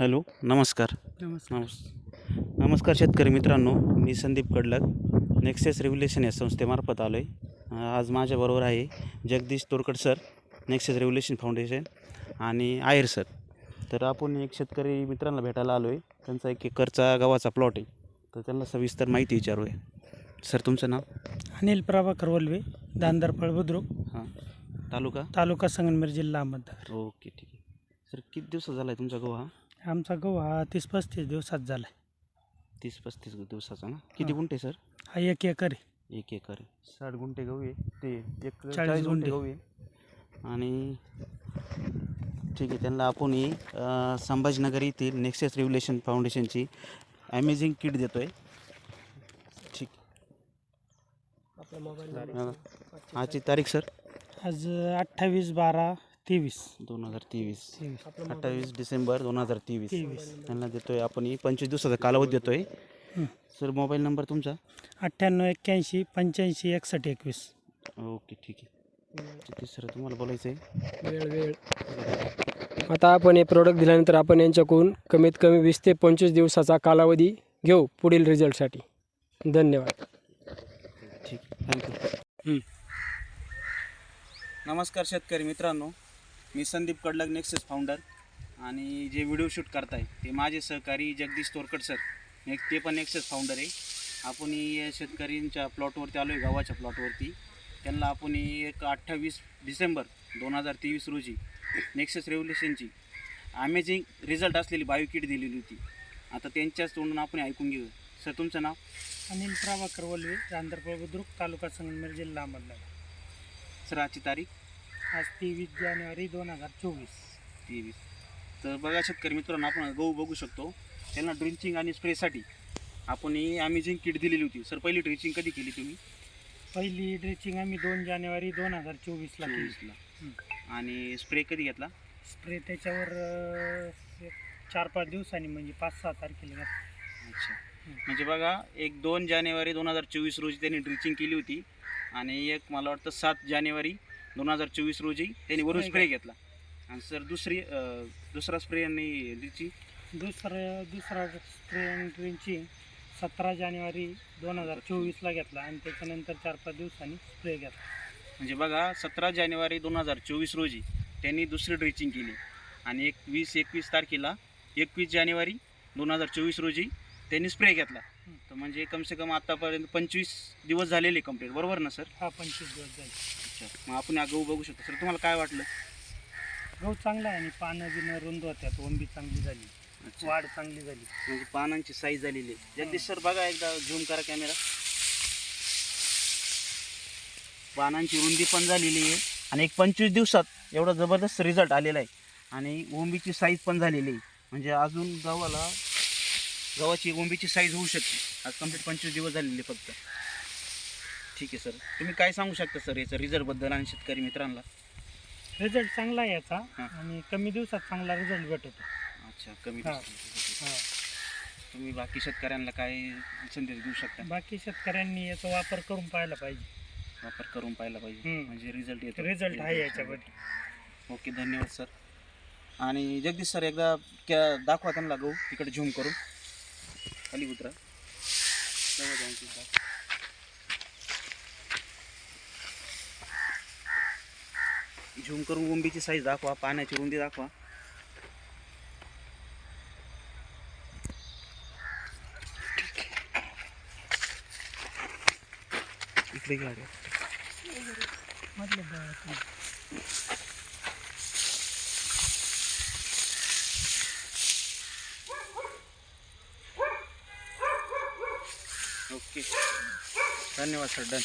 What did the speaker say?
Hello नमस्कार. नमस्कार. नमस् नमस्कार शेतकरी मित्रांनो मी संदीप कडलक नेक्सेस रेव्युलेशन या संस्थेमार्फत आलो आहे आज माझ्याबरोबर आहे Jagdish Torkad sir Nexus revolution foundation आणि आयर सर. तर आपण एक शेतकरी मित्रांना भेटायला आलो आहे त्यांचा एक एकरचा गव्हाचा प्लॉट आहे. तर त्यांना सविस्तर माहिती विचारूया. सर तुमचं नाव? अनिल प्रभाकर वल्वे दांदरफळ बुद्रुक. हां. तालुका? तालुका संगमनेर जिल्हा अहमदनगर. ओके ठीक आहे. सर किती दिवसात झाला आहे तुमचा गहू हा आमचा गहू हा तीस पस्तीस दिवसात झाला आहे तीस पस्तीस दिवसाचा ना? किती. गुंठे सर? हा एक एकर आहे. एक एकर. आहे. साठ गुंठे गहू आहे. ते एक चाळीस गुंठे. गहू आहे. आणि ठीक आहे त्यांना आपण ही अं, संभाजीनगर येथील नेक्सेस रेव्युलेशन फाउंडेशनची अमेझिंग किट देतो आहे ठीक बघा. आजची तारीख सर? आज अठ्ठावीस बारा तेवीस. दोन हजार तेवीस. अठ्ठावीस डिसेंबर दोन हजार तेवीस. त्यांना देतोय आपण पंचवीस दिवसाचा कालावधी देतोय. सर मोबाईल नंबर तुमचा? अठ्ठ्याण्णव एक्क्याऐंशी पंच्याऐंशी एकसष्ट एकवीस. ओके ठीक आहे. ठीक आहे सर तुम्हाला बोलायचं आहे वेळ वेळ. आता आपण हे प्रोडक्ट दिल्यानंतर आपण यांच्याकडून कमीत कमी वीस ते पंचवीस दिवसाचा कालावधी घेऊ पुढील रिझल्टसाठी धन्यवाद. ठीक थँक्यू. नमस्कार शेतकरी मित्रांनो. मी संदीप कडलक नेक्सेस फाउंडर आणि जे व्हिडिओ शूट करताय ते माझे सहकारी जगदीश तोरकड सर नेक ते पण नेक्सेस फाउंडर आहे. आपण ही शेतकऱ्यांच्या प्लॉटवरती आलो आहे गव्हाच्या प्लॉटवरती त्यांना आपण एक अठ्ठावीस डिसेंबर दोन हजार तेवीस रोजी नेक्सेस रेव्होल्युशनची अमेझिंग रिझल्ट असलेली बायो किट दिलेली होती. आता त्यांच्याच तोंडून आपण ऐकून घेऊ सर तुमचं नाव? अनिल प्रभाकर वल्वे दांदरफळ बुद्रुक तालुका संगमनेर जिल्हा अहमदनगर. सर आजची तारीख? आज तेवीस जानेवारी दोन हजार चोवीस. तेवीस. तर बघा शेतकरी मित्रांनो आपण गहू बघू शकतो. त्यांना ड्रिंचिंग आणि स्प्रेसाठी आपण ही अमेझिंग किट दिलेली होती. सर पहिली ड्रिंचिंग कधी केली तुम्ही? पहिली ड्रेचिंग आम्ही दोन जानेवारी दोन हजार चोवीसला केली. चोवीसला. आणि स्प्रे कधी घेतला? स्प्रे त्याच्यावर अं, चार पाच दिवसांनी म्हणजे पाच सहा तारखेला घातला. अच्छा. म्हणजे बघा एक दोन जानेवारी दोन हजार चोवीस रोजी त्यांनी ड्रिचिंग केली होती. आणि एक मला वाटतं सात जानेवारी दोन हजार चोवीस रोजी त्यांनी वरून स्प्रे घेतला. आणि सर दुसरी अं, दुसरा स्प्रे यांनी ड्रिचिंग दुसरं दुसरा स्प्रे ड्रिंचिंग सतरा जानेवारी दोन हजार चोवीसला घेतला आणि त्याच्यानंतर चार पाच दिवसांनी स्प्रे घेतला. म्हणजे बघा सतरा जानेवारी दोन हजार चोवीस रोजी त्यांनी दुसरी ड्रेचिंग केली. आणि एक वीस एकवीस तारखेला एकवीस जानेवारी दोन हजार चोवीस रोजी त्यांनी स्प्रे घेतला. तर म्हणजे कमसे कम आतापर्यंत पंचवीस दिवस झालेले कंप्लीट बरोबर ना सर? हा पंचवीस दिवस जाईल अच्छा. मग आपण हा गहू बघू शकतो. सर तुम्हाला काय वाटलं? गहू चांगला आहे आणि पानं बिनं रुंद होत्यात. ओंबी चांगली झाली. वाढ चांगली झाली. म्हणजे पानांची साईज झालेली आहे. जगदीश सर बघा एकदा झूम करा कॅमेरा पानांची रुंदी पण झालेली आहे. आणि एक पंचवीस दिवसात एवढा जबरदस्त रिझल्ट आलेला आहे. आणि ओंबीची साईज पण झालेली आहे. म्हणजे अजून गव्हाला गव्हाची ओंबीची साईज होऊ शकते. आज कंप्लीट पंचवीस दिवस झालेले फक्त. ठीक आहे सर तुम्ही काय सांगू शकता सर याचं रिझल्टबद्दल आणि शेतकरी मित्रांना? रिझल्ट चांगला आहे याचा हा. आणि कमी दिवसात चांगला रिझल्ट भेटतो. अच्छा कमी हा. हा. तुम्ही बाकी शेतकऱ्यांना काय संदेश देऊ शकता? बाकी शेतकऱ्यांनी याचा वापर करून पाहायला पाहिजे. वापर करून पाहायला पाहिजे. हम्म. म्हणजे रिझल्ट येतो. रिझल्ट आहे याच्यामध्ये. ओके धन्यवाद सर आणि जगदीश सर एकदा क्या दाखवा त्यांना गहू. तिकडे झूम करून. खाली उतरा. जवळ झूम करून उंबीची साईज दाखवा पाण्याची रुंदी दाखवा. इकडे गाडी नक्की. धन्यवाद सर डन